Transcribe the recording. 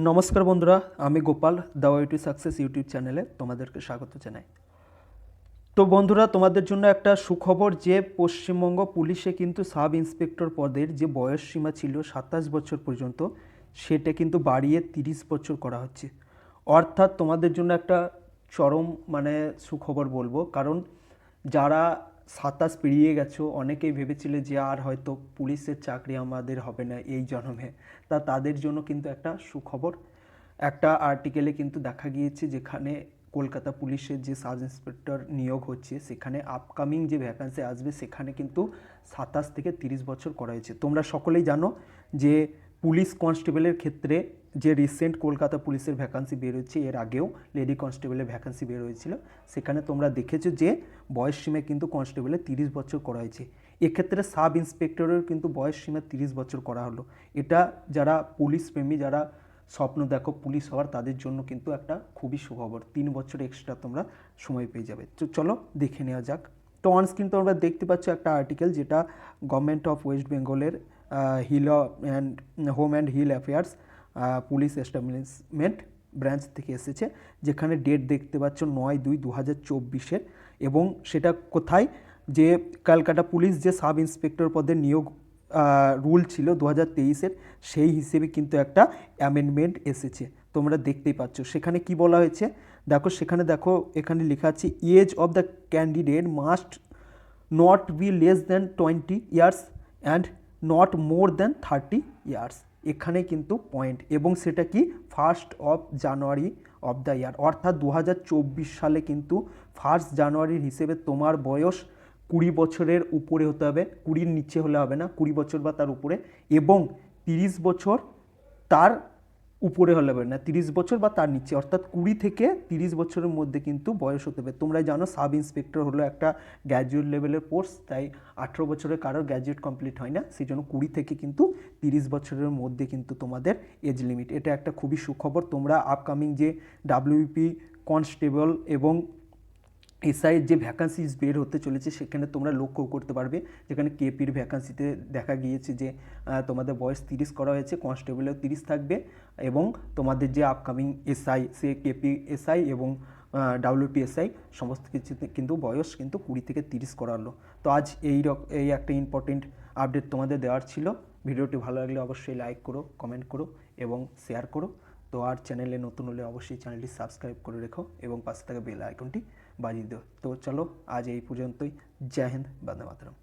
নমস্কার বন্ধুরা, আমি Gopal the way to success YouTube চ্যানেলে তোমাদেরকে স্বাগত জানাই। তো বন্ধুরা, তোমাদের জন্য একটা সুখবর যে পশ্চিমবঙ্গ পুলিশে কিন্তু সাব ইন্সপেক্টর পদের যে বয়স সীমা ছিল সাতাশ বছর পর্যন্ত, সেটা কিন্তু বাড়িয়ে তিরিশ বছর করা হচ্ছে। অর্থাৎ তোমাদের জন্য একটা চরম মানে সুখবর বলব, কারণ যারা সাতাশ পেরিয়ে গেছো, অনেকেই ভেবেছিলে যে আর হয়তো পুলিশের চাকরি আমাদের হবে না এই জন্মে। তা তাদের জন্য কিন্তু একটা সুখবর। একটা আর্টিকেলে কিন্তু দেখা গিয়েছে যেখানে কলকাতা পুলিশের যে সাব ইন্সপেক্টর নিয়োগ হচ্ছে, সেখানে আপকামিং যে ভ্যাকান্সি আসবে, সেখানে কিন্তু সাতাশ থেকে তিরিশ বছর করা হয়েছে। তোমরা সকলেই জানো যে পুলিশ কনস্টেবলের ক্ষেত্রে যে রিসেন্ট কলকাতা পুলিশের ভ্যাকান্সি বেরোচ্ছে, এর আগেও লেডি কনস্টেবলের ভ্যাকান্সি বের হয়েছিল সেখানে তোমরা দেখেছ যে বয়স সীমা কিন্তু কনস্টেবলের তিরিশ বছর করা হয়েছে এক্ষেত্রে সাব ইন্সপেক্টরের কিন্তু বয়স সীমা তিরিশ বছর করা হলো। এটা যারা পুলিশ প্রেমী, যারা স্বপ্ন দেখো পুলিশ হওয়ার, তাদের জন্য কিন্তু একটা খুবই সুখবর। তিন বছর এক্সট্রা তোমরা সময় পেয়ে যাবে। তো চলো দেখে নেওয়া যাক। তো অন স্ক্রিন তোমরা দেখতে পাচ্ছ একটা আর্টিকেল যেটা গভর্নমেন্ট অফ ওয়েস্ট বেঙ্গলের hill and home and hill affairs police establishment branch থেকে এসেছে, যেখানে ডেট দেখতে পাচ্ছ নয় দুই দু হাজার চব্বিশের এবং সেটা কোথায়? যে ক্যালকাটা পুলিশ যে সাব ইন্সপেক্টর পদে নিয়োগ রুল ছিল দু হাজার তেইশের, সেই হিসেবে কিন্তু একটা অ্যামেন্ডমেন্ট এসেছে। তোমরা দেখতেই পাচ্ছ। সেখানে কি বলা হয়েছে? দেখো, সেখানে দেখো, এখানে লেখা আছে age of the candidate must not be less than twenty years and not more than thirty years এখানে কিন্তু পয়েন্ট এবং সেটা কি first of January of the year অর্থাৎ দু হাজার চব্বিশ সালে কিন্তু ফার্স্ট জানুয়ারির হিসেবে তোমার বয়স কুড়ি বছরের উপরে হতে হবে, কুড়ির নিচে হলে হবে না, কুড়ি বছর বা তার উপরে এবং তিরিশ বছর তার উপরে হলে না, তিরিশ বছর বা তার নিচে, অর্থাৎ কুড়ি থেকে তিরিশ বছরের মধ্যে কিন্তু বয়স হতে হবে। তোমরা জানো, সাব ইন্সপেক্টর হলো একটা গ্র্যাজুয়েট লেভেলের কোর্স তাই আঠেরো বছরের কারও গ্র্যাজুয়েট কমপ্লিট হয় না সেই জন্য কুড়ি থেকে কিন্তু তিরিশ বছরের মধ্যে কিন্তু তোমাদের এজ লিমিট। এটা একটা খুবই সুখবর, তোমরা আপকামিং যে ডাব্লিউপি কনস্টেবল এবং এসআইয়ের যে ভ্যাকান্সিজ বের হতে চলেছে, সেখানে তোমরা লক্ষ্য করতে পারবে। যেখানে কেপির ভ্যাকান্সিতে দেখা গিয়েছে যে তোমাদের বয়স তিরিশ করা হয়েছে কনস্টেবলেও তিরিশ থাকবে এবং তোমাদের যে আপকামিং এসআই, সে কেপি এসআই এবং ডাব্লিউপিএসআই সমস্ত কিছুতে কিন্তু বয়স কিন্তু কুড়ি থেকে তিরিশ করা হলো তো আজ এই এই একটা ইম্পর্টেন্ট আপডেট তোমাদের দেওয়ার ছিল। ভিডিওটি ভালো লাগলে অবশ্যই লাইক করো কমেন্ট করো এবং শেয়ার করো। তো আর চ্যানেলে নতুন হলে অবশ্যই চ্যানেলটি সাবস্ক্রাইব করে রেখো এবং পাশে থাকা বেল আইকনটি বাজিয়ে দিও। তো চলো, আজ এই পর্যন্তই। জয় হিন্দ, বন্দে মাতরম।